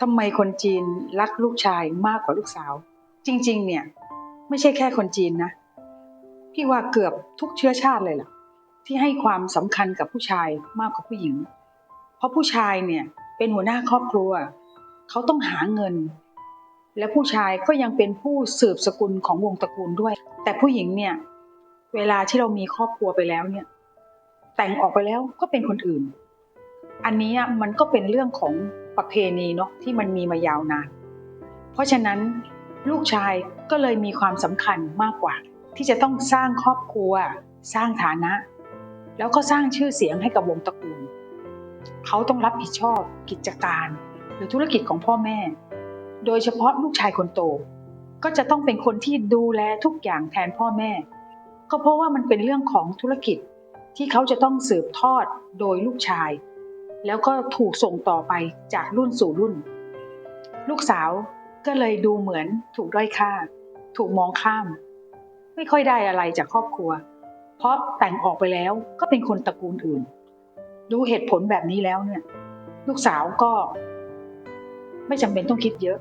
ทำไมคนจีนรักลูกชายมากกว่าลูกสาว จริง ๆ เนี่ยไม่ใช่แค่คนจีนนะพี่ว่าเกือบทุกเชื้อชาติเลยล่ะ ที่ให้ความสำคัญกับผู้ชายมากกว่าผู้หญิง เพราะผู้ชายเนี่ยเป็นหัวหน้าครอบครัว เขาต้องหาเงิน และผู้ชายก็ยังเป็นผู้สืบสกุลของวงตระกูลด้วย แต่ผู้หญิงเนี่ยเวลาที่เรามีครอบครัวไปแล้วเนี่ย แต่งออกไปแล้วก็เป็นคนอื่น อันนี้มันก็เป็นเรื่องของประเพณีเนาะที่มันมีมายาวนาน เพราะฉะนั้นลูกชายก็เลยมีความสำคัญมากกว่า ที่จะต้องสร้างครอบครัว สร้างฐานะ แล้วก็สร้างชื่อเสียงให้กับวงตระกูล เขาต้องรับผิดชอบกิจการ หรือธุรกิจของพ่อแม่ โดยเฉพาะลูกชายคนโต ก็จะต้องเป็นคนที่ดูแลทุกอย่างแทนพ่อแม่ ก็เพราะว่ามันเป็นเรื่องของธุรกิจที่เขาจะต้องสืบทอดโดยลูกชาย แล้วก็ถูกส่งต่อไปจากรุ่นสู่รุ่น ลูกสาวก็เลยดูเหมือนถูกด้อยค่า ถูกมองข้าม ไม่ค่อยได้อะไรจากครอบครัว เพราะแต่งออกไปแล้วก็เป็นคนตระกูลอื่น ดูเหตุผลแบบนี้แล้วเนี่ย ลูกสาวก็ ไม่จำเป็นต้องคิดเยอะ